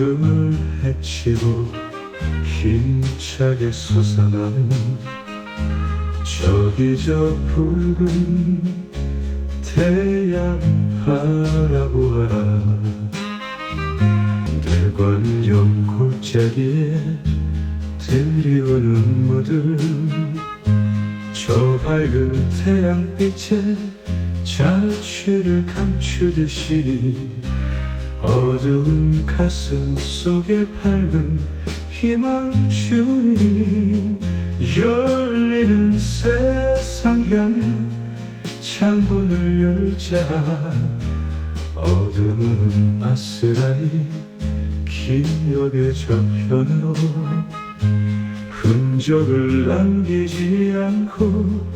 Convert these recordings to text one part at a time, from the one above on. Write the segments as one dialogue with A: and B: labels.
A: 어둠을 헤치고 힘차게 솟아나는 저기 저 붉은 태양 바라보아라. 대관령 골짜기에 드리우는 무들 저 밝은 태양빛에 자취를 감추듯이 어두운 가슴 속에 밝은 희망줄이 열리는 세상 향해 창문을 열자 어둠은 아스라이 기억의 저편으로 흔적을 남기지 않고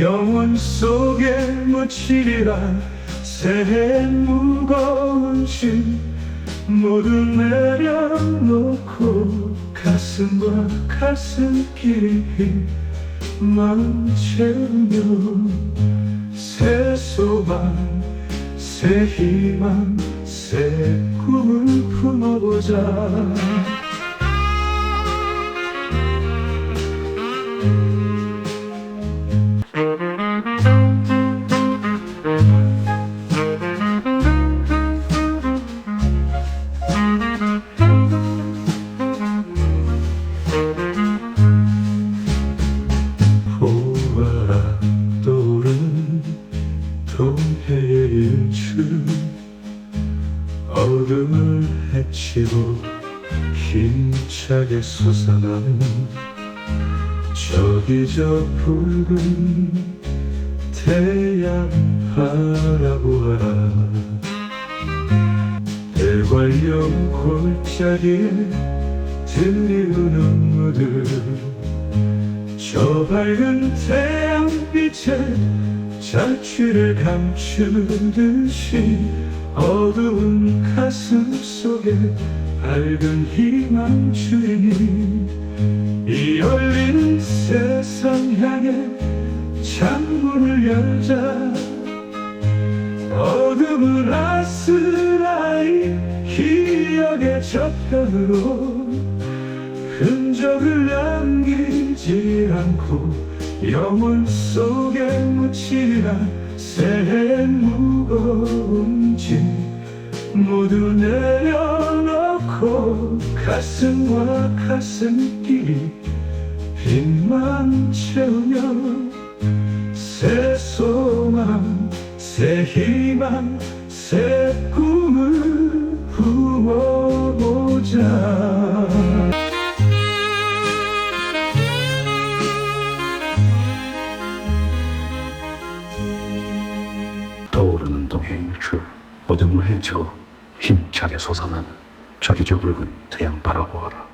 A: 영원 속에 묻히리라 새해 무거운 짐 모두 내려놓고 가슴과 가슴끼리 마음 채우며 새 소망 새 희망 새 꿈을 품어보자 동해의 일출 어둠을 헤치고 힘차게 솟아나는 저기 저 붉은 태양 바라보아라. 대관령 골짜기에 들리우는 무들 저 밝은 태양빛에 자취를 감추듯이 어두운 가슴 속에 밝은 희망줄이 이 열린 세상 향해 창문을 열자 어둠을 아스라이 기억의 저편으로 흔적을 남기지 않고 영혼 속에 묻히라 새해 무거운 짐 모두 내려놓고 가슴과 가슴끼리 빛만 채우며 새 소망 새 희망 새 꿈을 부어보자
B: 행출 어둠을 헤쳐 힘차게 솟아나는 저기 저 붉은 태양 바라보아라